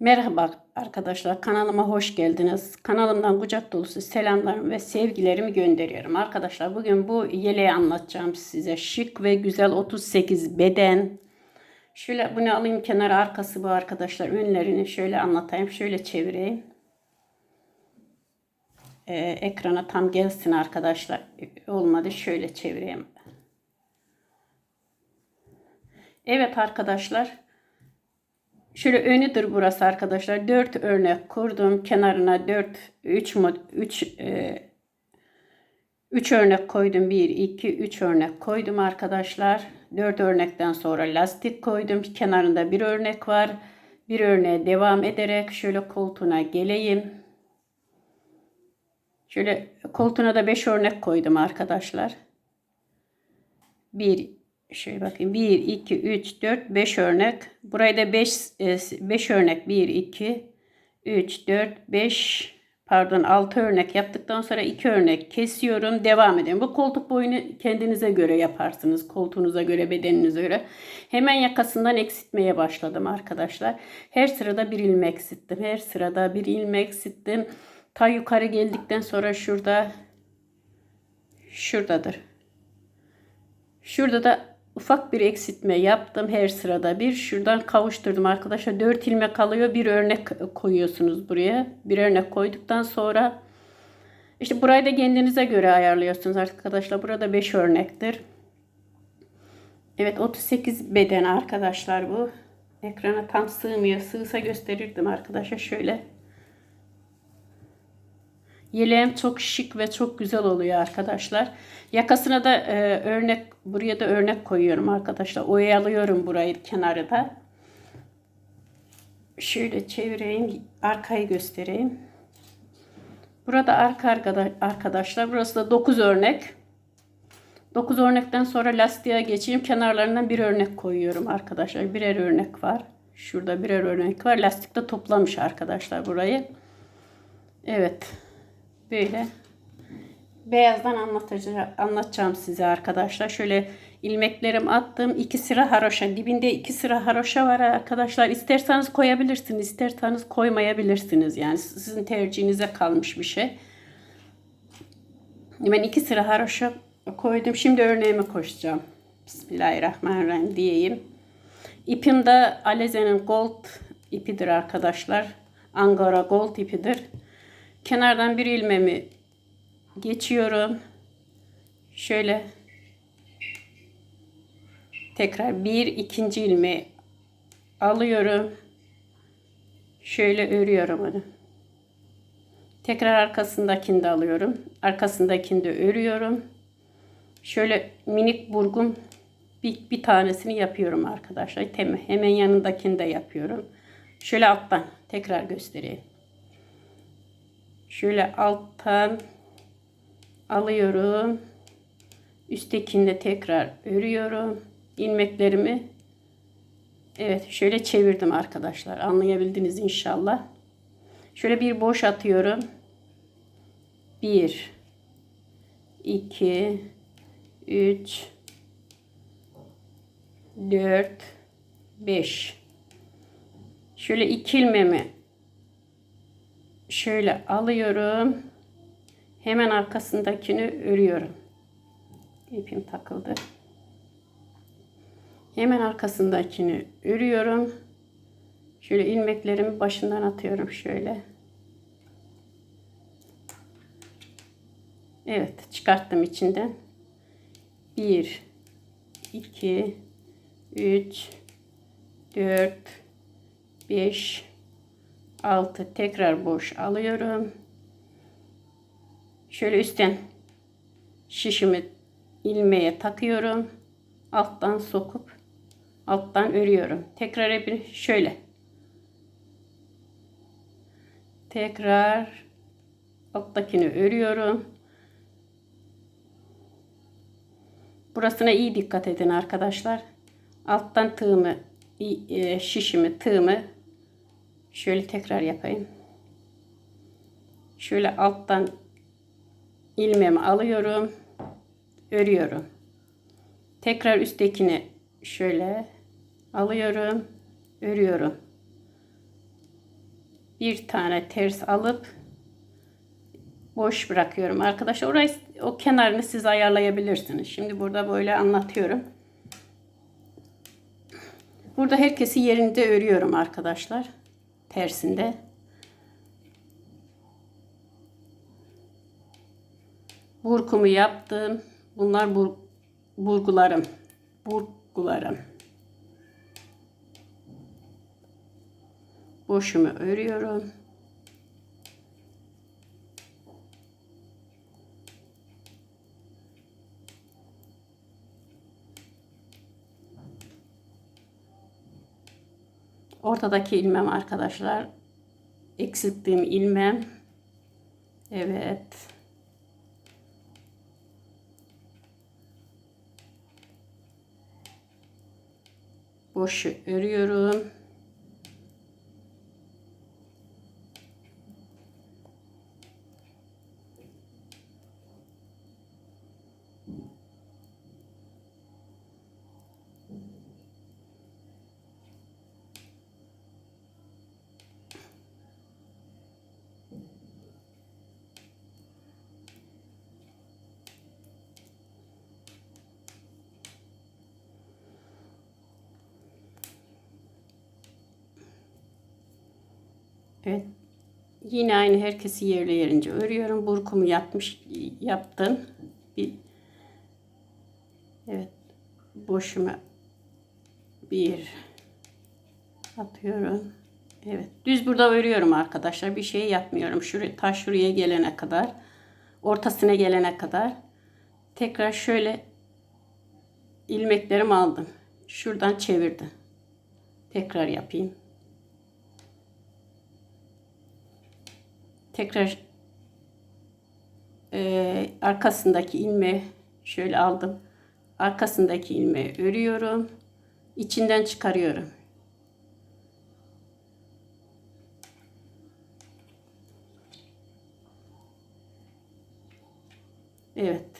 Merhaba arkadaşlar kanalıma hoş geldiniz. Kanalımdan kucak dolusu selamlarımı ve sevgilerimi gönderiyorum. Arkadaşlar bugün bu yeleği anlatacağım size. Şık ve güzel 38 beden. Şöyle bunu alayım kenara arkası bu arkadaşlar. Önlerini şöyle anlatayım. Şöyle çevireyim. Ee, ekrana tam gelsin arkadaşlar. Olmadı şöyle çevireyim. Evet arkadaşlar. Şöyle önüdür burası arkadaşlar. 4 örnek kurdum. Kenarına 4 3 mod 3 3 örnek koydum. 1 2 3 örnek koydum arkadaşlar. 4 örnekten sonra lastik koydum. Kenarında bir örnek var. Bir örneğe devam ederek şöyle koltuğuna geleyim. Şöyle koltuğuna da 5 örnek koydum arkadaşlar. 1 Şöyle bakayım. 1, 2, 3, 4, 5 örnek. Burayı da 5, 5 örnek. 1, 2, 3, 4, 5 pardon 6 örnek yaptıktan sonra 2 örnek kesiyorum. Devam ediyorum. Bu koltuk boyunu kendinize göre yaparsınız. Koltuğunuza göre, bedeninize göre. Hemen yakasından eksiltmeye başladım arkadaşlar. Her sırada bir ilmek eksilttim. Her sırada bir ilmek eksilttim. Ta yukarı geldikten sonra şurada şuradadır. Şurada da ufak bir eksiltme yaptım her sırada bir. Şuradan kavuşturdum arkadaşlar. 4 ilmek kalıyor. Bir örnek koyuyorsunuz buraya. Bir örnek koyduktan sonra işte burayı da kendinize göre ayarlıyorsunuz arkadaşlar. Burada 5 örnektir. Evet 38 beden arkadaşlar bu. Ekrana tam sığmıyor. Sığsa gösterirdim arkadaşlar. Şöyle. Yeleğim çok şık ve çok güzel oluyor arkadaşlar. Yakasına da e, örnek buraya da örnek koyuyorum arkadaşlar. Oyalıyorum burayı kenarı da. Şöyle çevireyim. Arkayı göstereyim. Burada arka arkada, arkadaşlar. Burası da 9 örnek. 9 örnekten sonra lastiğe geçeyim. Kenarlarından bir örnek koyuyorum arkadaşlar. Birer örnek var. Şurada birer örnek var. Lastikte toplamış arkadaşlar burayı. Evet. Böyle beyazdan anlatacağım, anlatacağım size arkadaşlar. Şöyle ilmeklerim attım. iki sıra haroşa. Dibinde iki sıra haroşa var arkadaşlar. İsterseniz koyabilirsiniz. isterseniz koymayabilirsiniz. Yani sizin tercihinize kalmış bir şey. Ben iki sıra haroşa koydum. Şimdi örneğime koşacağım. Bismillahirrahmanirrahim diyeyim. İpim de Aleze'nin gold ipidir arkadaşlar. Angora gold ipidir. Kenardan bir ilmemi geçiyorum. Şöyle tekrar bir ikinci ilmeği alıyorum. Şöyle örüyorum onu. Tekrar arkasındakini de alıyorum. Arkasındakini de örüyorum. Şöyle minik burgum bir, bir tanesini yapıyorum arkadaşlar. Hemen yanındakini de yapıyorum. Şöyle alttan tekrar göstereyim. Şöyle alttan alıyorum. Üsttekinde tekrar örüyorum. ilmeklerimi. Evet şöyle çevirdim arkadaşlar. Anlayabildiniz inşallah. Şöyle bir boş atıyorum. 1 2 3 4 5 Şöyle iki ilmemi şöyle alıyorum. Hemen arkasındakini örüyorum. İpim takıldı. Hemen arkasındakini örüyorum. Şöyle ilmeklerimi başından atıyorum şöyle. Evet çıkarttım içinden. 1 2 3 4 5 6 tekrar boş alıyorum. Şöyle üstten şişimi ilmeğe takıyorum. Alttan sokup alttan örüyorum. Tekrar bir şöyle. Tekrar alttakini örüyorum. Burasına iyi dikkat edin arkadaşlar. Alttan tığımı e, şişimi tığımı şöyle tekrar yapayım. Şöyle alttan ilmeğimi alıyorum. Örüyorum. Tekrar üsttekini şöyle alıyorum. Örüyorum. bir tane ters alıp boş bırakıyorum arkadaşlar. Orayı o kenarını siz ayarlayabilirsiniz. Şimdi burada böyle anlatıyorum. Burada herkesi yerinde örüyorum arkadaşlar. Tersinde. Burkumu yaptım. Bunlar bur burgularım. Burgularım. Boşumu örüyorum. Ortadaki ilmem arkadaşlar. Eksilttiğim ilmem. Evet. Boşu örüyorum. Evet. Yine aynı herkesi yerle yerince örüyorum. Burkumu yapmış yaptım. Bir Evet. Boşuma bir atıyorum. Evet. Düz burada örüyorum arkadaşlar. Bir şey yapmıyorum. Şuraya taş şuraya gelene kadar, ortasına gelene kadar tekrar şöyle ilmeklerimi aldım. Şuradan çevirdim. Tekrar yapayım. Tekrar e, arkasındaki ilmeği şöyle aldım. Arkasındaki ilmeği örüyorum. İçinden çıkarıyorum. Evet.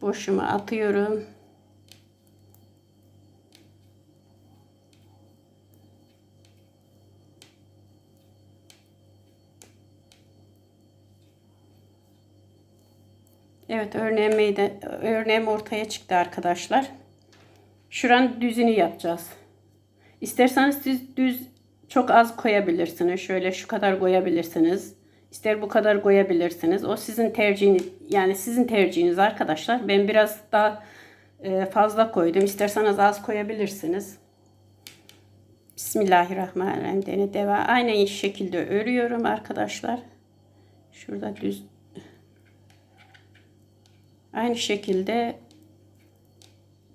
Boşuma atıyorum. Evet örneğim, meyde, örneğim ortaya çıktı arkadaşlar. Şuran düzünü yapacağız. İsterseniz siz düz çok az koyabilirsiniz. Şöyle şu kadar koyabilirsiniz. İster bu kadar koyabilirsiniz. O sizin tercihiniz yani sizin tercihiniz arkadaşlar. Ben biraz daha e, fazla koydum. İsterseniz az koyabilirsiniz. Bismillahirrahmanirrahim. Dene devam. Aynı şekilde örüyorum arkadaşlar. Şurada düz Aynı şekilde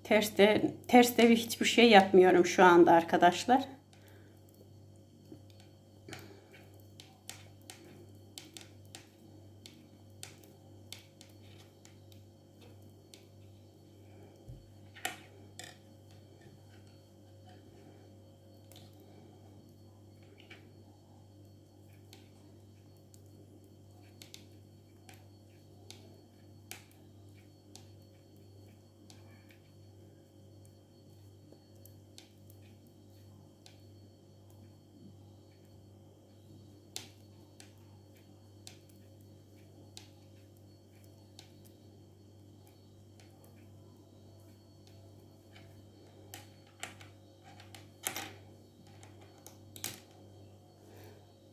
terste terste hiçbir şey yapmıyorum şu anda arkadaşlar.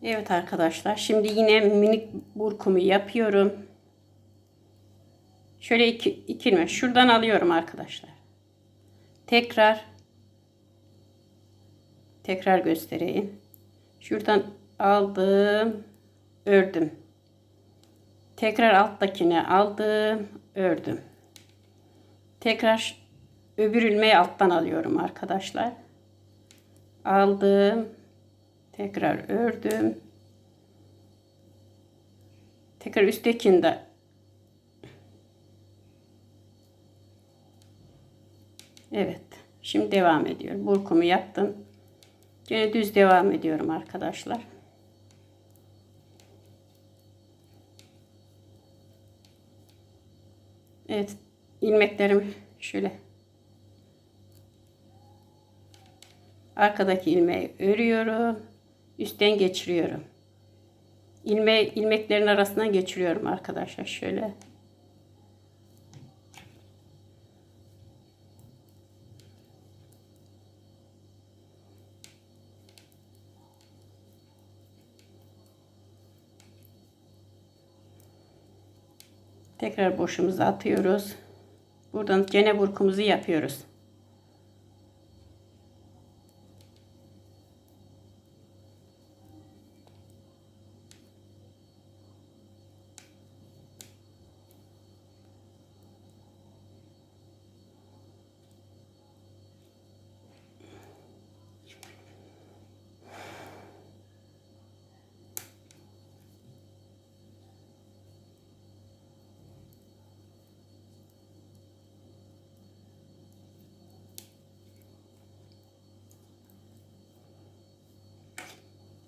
Evet arkadaşlar. Şimdi yine minik burkumu yapıyorum. Şöyle iki, ikilme. Şuradan alıyorum arkadaşlar. Tekrar tekrar göstereyim. Şuradan aldım. Ördüm. Tekrar alttakine aldım. Ördüm. Tekrar öbür ilmeği alttan alıyorum arkadaşlar. Aldım Tekrar ördüm. Tekrar üsttekinde Evet. Şimdi devam ediyorum. Burkumu yaptım. Yine düz devam ediyorum arkadaşlar. Evet. ilmeklerimi şöyle arkadaki ilmeği örüyorum. Üstten geçiriyorum. İlme, ilmeklerin arasından geçiriyorum arkadaşlar şöyle. Tekrar boşumuzu atıyoruz. Buradan gene burkumuzu yapıyoruz.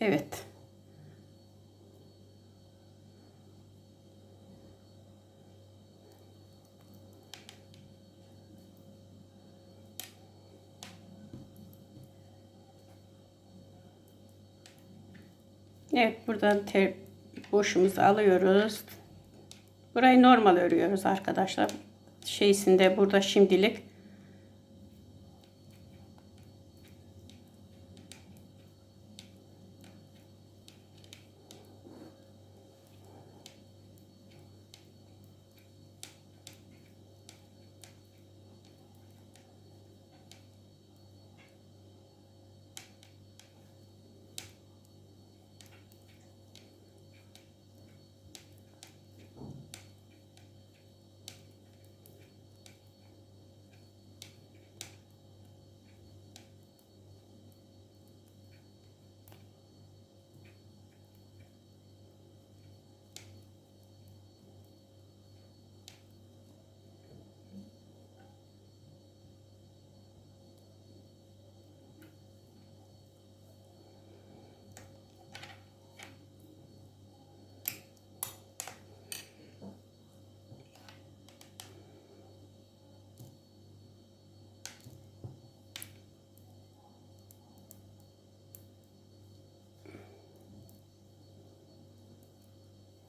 Evet. Evet buradan ter, boşumuzu alıyoruz. Burayı normal örüyoruz arkadaşlar. Şeysinde burada şimdilik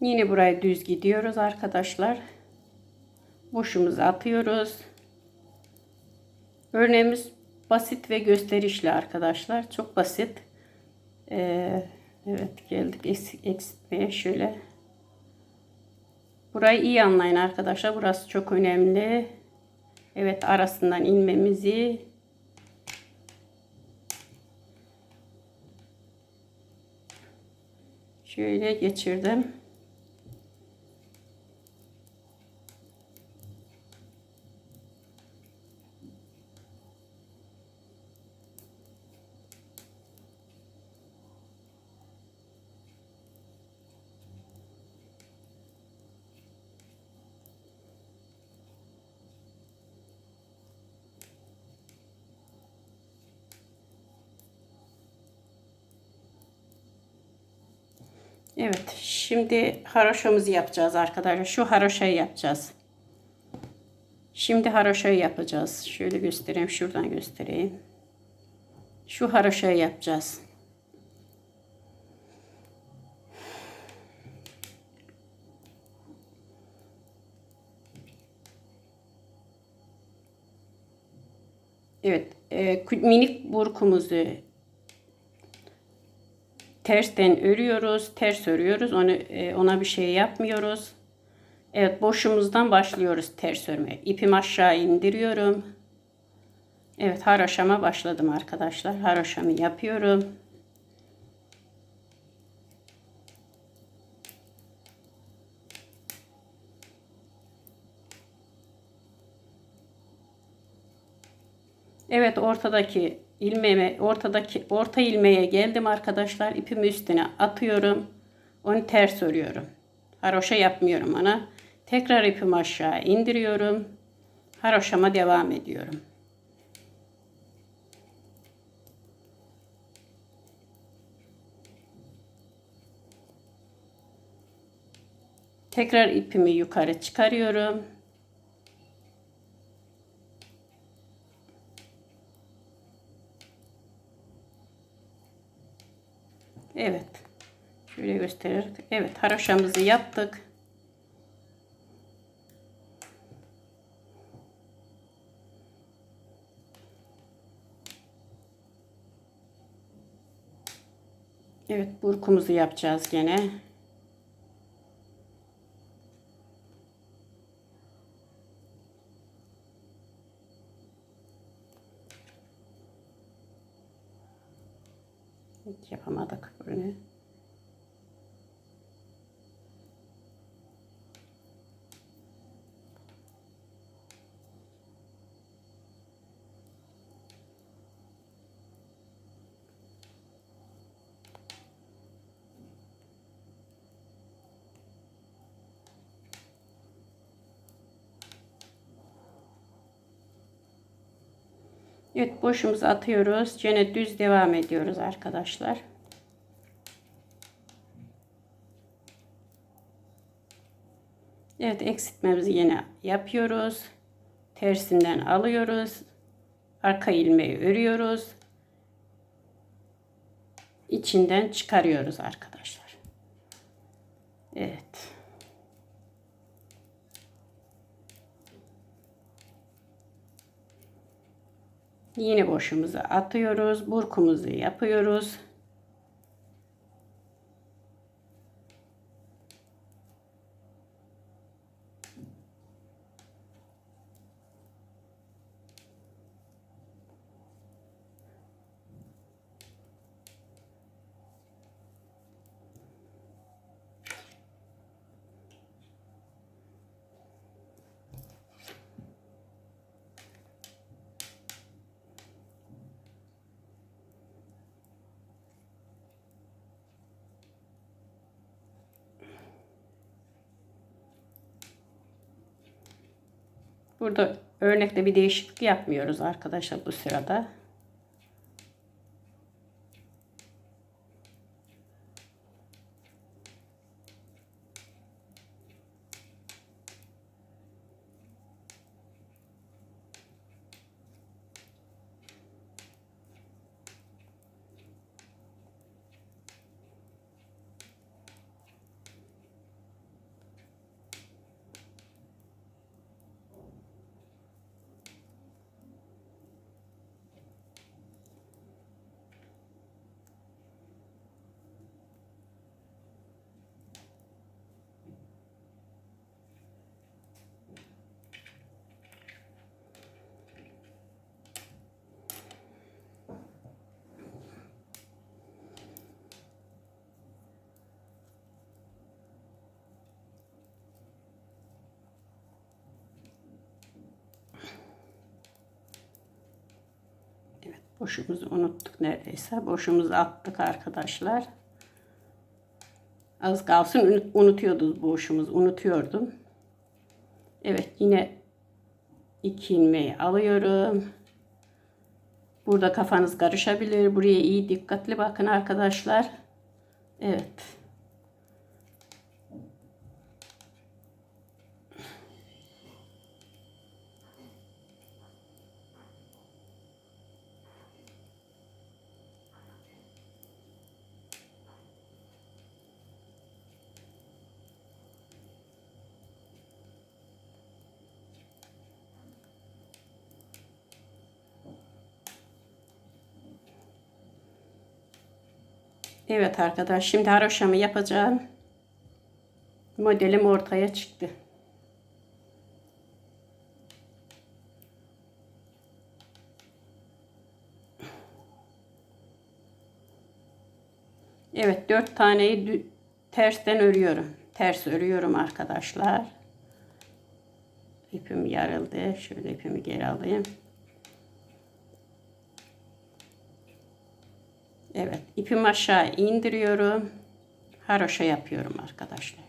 Yine buraya düz gidiyoruz arkadaşlar. Boşumuzu atıyoruz. Örneğimiz basit ve gösterişli arkadaşlar. Çok basit. Ee, evet geldik eksiltmeye şöyle. Burayı iyi anlayın arkadaşlar. Burası çok önemli. Evet arasından inmemizi şöyle geçirdim. Evet, şimdi haroşamızı yapacağız arkadaşlar. Şu haroşayı yapacağız. Şimdi haroşayı yapacağız. Şöyle göstereyim, şuradan göstereyim. Şu haroşayı yapacağız. Evet, e, minik burkumuzu tersten örüyoruz. Ters örüyoruz. Onu, e, ona bir şey yapmıyoruz. Evet boşumuzdan başlıyoruz ters örmeye. İpimi aşağı indiriyorum. Evet haraşama başladım arkadaşlar. Haraşamı yapıyorum. Evet ortadaki ilmeğime ortadaki orta ilmeğe geldim arkadaşlar. İpimi üstüne atıyorum. Onu ters örüyorum. Haroşa yapmıyorum ona. Tekrar ipimi aşağı indiriyorum. Haroşama devam ediyorum. Tekrar ipimi yukarı çıkarıyorum. Evet. Şöyle gösterir. Evet haroşamızı yaptık. Evet burkumuzu yapacağız gene. Bunu. Evet boşumuzu atıyoruz. Gene düz devam ediyoruz arkadaşlar. Evet eksiltmemizi yine yapıyoruz. Tersinden alıyoruz. Arka ilmeği örüyoruz. İçinden çıkarıyoruz arkadaşlar. Evet. Yine boşumuzu atıyoruz. Burkumuzu yapıyoruz. Burada örnekte bir değişiklik yapmıyoruz arkadaşlar bu sırada. Evet, boşumuzu unuttuk neredeyse. Boşumuzu attık arkadaşlar. Az kalsın unut- unutuyorduk boşumuzu. Unutuyordum. Evet yine iki ilmeği alıyorum. Burada kafanız karışabilir. Buraya iyi dikkatli bakın arkadaşlar. Evet. Evet arkadaş şimdi haroşamı yapacağım. Modelim ortaya çıktı. Evet dört taneyi tersten örüyorum. Ters örüyorum arkadaşlar. İpim yarıldı. Şöyle ipimi geri alayım. Evet, ipimi aşağı indiriyorum. Haroşa yapıyorum arkadaşlar.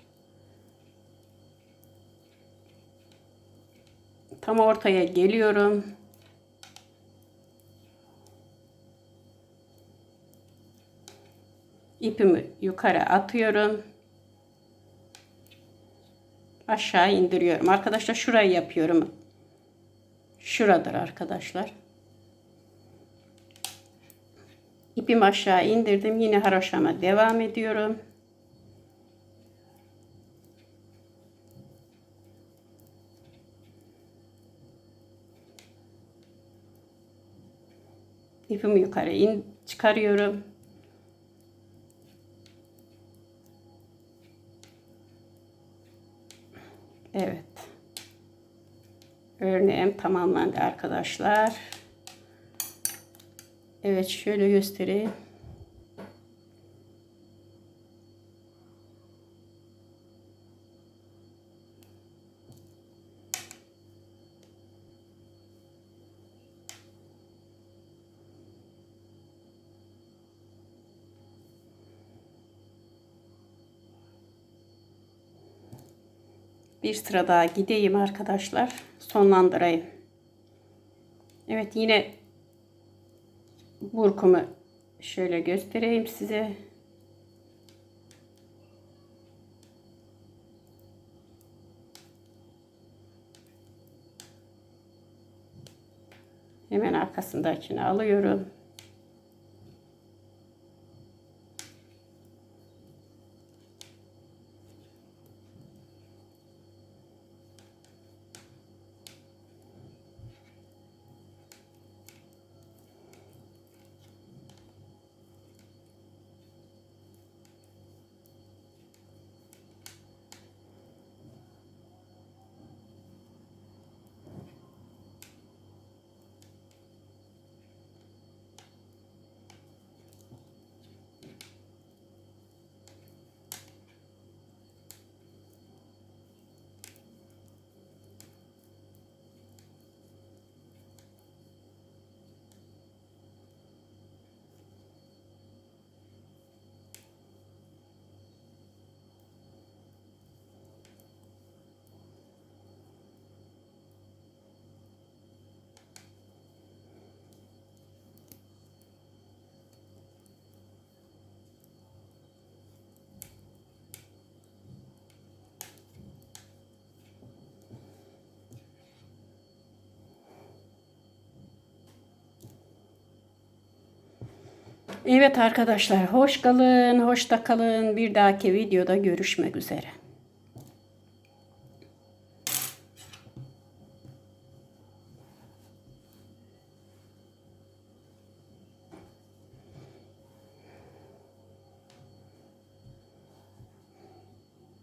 Tam ortaya geliyorum. İpimi yukarı atıyorum. Aşağı indiriyorum. Arkadaşlar şurayı yapıyorum. Şuradır arkadaşlar. İpimi aşağı indirdim. Yine haroşama devam ediyorum. İpimi yukarı in çıkarıyorum. Evet. Örneğim tamamlandı arkadaşlar. Evet şöyle göstereyim. Bir sıra daha gideyim arkadaşlar. Sonlandırayım. Evet yine burkumu şöyle göstereyim size. Hemen arkasındakini alıyorum. Evet arkadaşlar hoş kalın, hoşta kalın. Bir dahaki videoda görüşmek üzere.